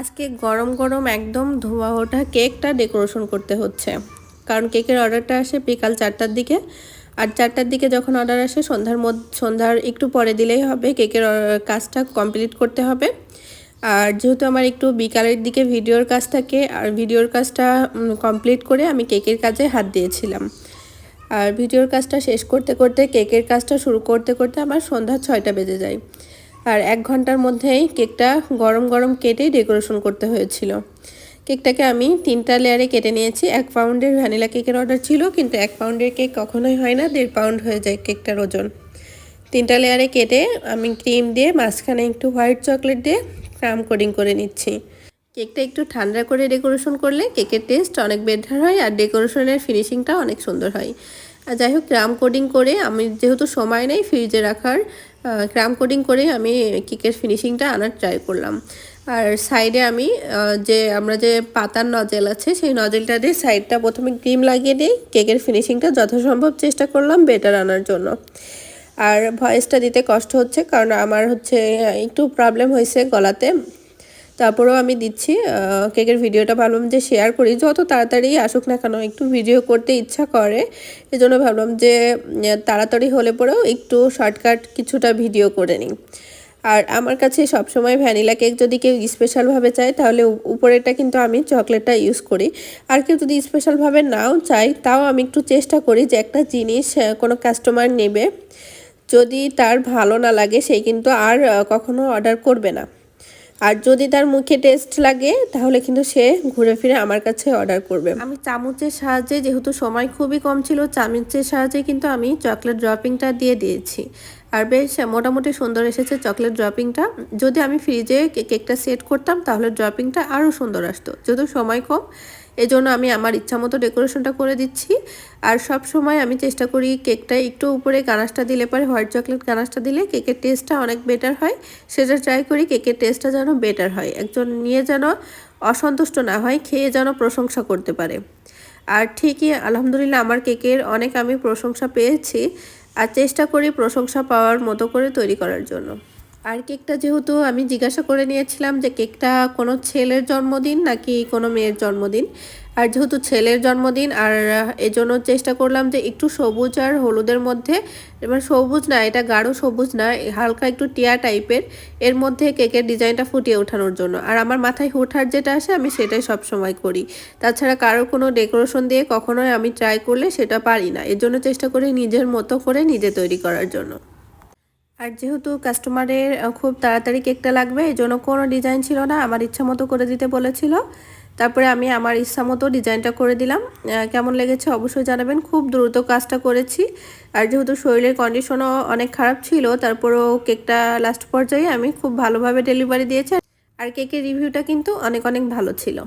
আজকে গরম গরম একদম ধোয়া ওঠা কেকটা ডেকোরেশন করতে হচ্ছে। কারণ কেকের অর্ডারটা আসে বিকাল চারটার দিকে। আর চারটার দিকে যখন অর্ডার আসে, সন্ধ্যার মধ্যে, সন্ধ্যার একটু পরে দিলেই হবে। কেকের কাজটা কমপ্লিট করতে হবে। আর যেহেতু আমার একটু বিকালের দিকে ভিডিওর কাজ থাকে, আর ভিডিওর কাজটা কমপ্লিট করে আমি কেকের কাজে হাত দিয়েছিলাম। আর ভিডিওর কাজটা শেষ করতে করতে, কেকের কাজটা শুরু করতে করতে আমার সন্ধ্যা ছয়টা বেজে যায়। আর এক ঘণ্টার মধ্যেই কেকটা গরম গরম কেটেই ডেকোরেশন করতে হয়েছিল। কেকটাকে আমি তিনটা লেয়ারে কেটে নিয়েছি। এক পাউন্ডের ভ্যানিলা কেকের অর্ডার ছিল, কিন্তু এক পাউন্ডের কেক কখনোই হয় না, দেড় পাউন্ড হয়ে যায় কেকটার ওজন। তিনটা লেয়ারে কেটে আমি ক্রিম দিয়ে মাঝখানে একটু হোয়াইট চকলেট দিয়ে ক্রাম কোডিং করে নিচ্ছি। কেকটা একটু ঠান্ডা করে ডেকোরেশন করলে কেকের টেস্ট অনেক বেটার হয় আর ডেকোরেশনের ফিনিশিংটা অনেক সুন্দর হয়। আর যাই হোক, ক্রাম কোডিং করে আমি যেহেতু সময় নেই ফ্রিজে রাখার ক্রাম কোডিং করে আমি কেকের ফিনিশিংটা আনার ট্রাই করলাম। আর সাইডে আমি যে আমরা যে পাতার নজেল আছে, সেই নজেলটা দিয়ে সাইডটা প্রথমে ক্রিম লাগিয়ে দিই কেকের ফিনিশিংটা যথাসম্ভব চেষ্টা করলাম বেটার আনার জন্য। আর ভয়েসটা দিতে কষ্ট হচ্ছে, কারণ আমার হচ্ছে একটু প্রবলেম হয়েছে গলাতে। তারপরেও আমি দিচ্ছি কেকের ভিডিওটা ভাবলাম যে শেয়ার করি। যত তাড়াতাড়ি আসুক না কেন, একটু ভিডিও করতে ইচ্ছা করে। এজন্য ভাবলাম যে তাড়াতাড়ি হলে পরেও একটু শর্টকাট কিছুটা ভিডিও করে নিই। আর আমার কাছে সবসময় ভ্যানিলা কেক যদি কেউ স্পেশালভাবে চায়, তাহলে উ- উপরেরটা কিন্তু আমি চকলেটটা ইউজ করি। আর কেউ যদি স্পেশালভাবে নাও চাই তাও আমি একটু চেষ্টা করি যে একটা জিনিস কোনো কাস্টমার নেবে। যদি তার ভালো না লাগে সেই কিন্তু আর কখনো অর্ডার করবে না। আর যদি তার মুখে টেস্ট লাগে, তাহলে কিন্তু সে ঘুরে ফিরে আমার কাছে অর্ডার করবে। আমি চামচের সাহায্যে যেহেতু সময় খুবই কম ছিল, চামচের সাহায্যে কিন্তু আমি চকলেট ড্রপিংটা দিয়ে দিয়েছি। আর বেশ মোটামুটি সুন্দর এসেছে চকলেট ড্রপিংটা যদি আমি ফ্রিজে কেকটা সেট করতাম, তাহলে ড্রপিংটা আরও সুন্দর আসতো। যেহেতু সময় কম এজন্য আমি আমার ইচ্ছা মতো ডেকোরেশনটা করে দিচ্ছি। আর সব সময় আমি চেষ্টা করি কেকটা একটু উপরে গানাশটা দিলে পরে হোয়াইট চকলেট গানাশটা দিলে কেকের টেস্টটা অনেক বেটার হয়। সেটা ট্রাই করি কেকের টেস্টটা যেন বেটার হয়। একজন নিয়ে যেন অসন্তুষ্ট না হয়, খেয়ে যেন প্রশংসা করতে পারে। আর ঠিকই আলহামদুলিল্লাহ আমার কেকের অনেক আমি প্রশংসা পেয়েছি। আর চেষ্টা করি প্রশংসা পাওয়ার মতো করে তৈরি করার জন্য। আর কেকটা যেহেতু আমি জিজ্ঞাসা করে নিয়েছিলাম যে কেকটা কোনো ছেলের জন্মদিন নাকি কোনো মেয়ের জন্মদিন? আর যেহেতু ছেলের জন্মদিন, আর এজন্য চেষ্টা করলাম যে একটু সবুজ আর হলুদের মধ্যে এবার সবুজ না, এটা গাঢ় সবুজ না, হালকা একটু টিয়া টাইপের, এর মধ্যে কেকের ডিজাইনটা ফুটিয়ে ওঠানোর জন্য। আর আমার মাথায় হুটহাট যেটা আসে, আমি সেটাই সব সময় করি। তাছাড়া কারোর কোনো ডেকোরেশন দিয়ে কখনোই আমি ট্রাই করলে সেটা পারি না। এর জন্য চেষ্টা করি নিজের মতো করে নিজে তৈরি করার জন্য। আর যেহেতু কাস্টমারের খুব তাড়াতাড়ি কেকটা লাগবে, এই জন্য কোনো ডিজাইন ছিল না, আমার ইচ্ছা মতো করে দিতে বলেছিল। তারপরে আমি আমার ইচ্ছা মতো ডিজাইনটা করে দিলাম। কেমন লেগেছে অবশ্যই জানাবেন। খুব দ্রুত কাজটা করেছি। আর যেহেতু শরীরের কন্ডিশনও অনেক খারাপ ছিল, তারপরেও কেকটা লাস্ট পর্যায়ে আমি খুব ভালোভাবে ডেলিভারি দিয়েছি। আর কেকের রিভিউটা কিন্তু অনেক অনেক ভালো ছিল।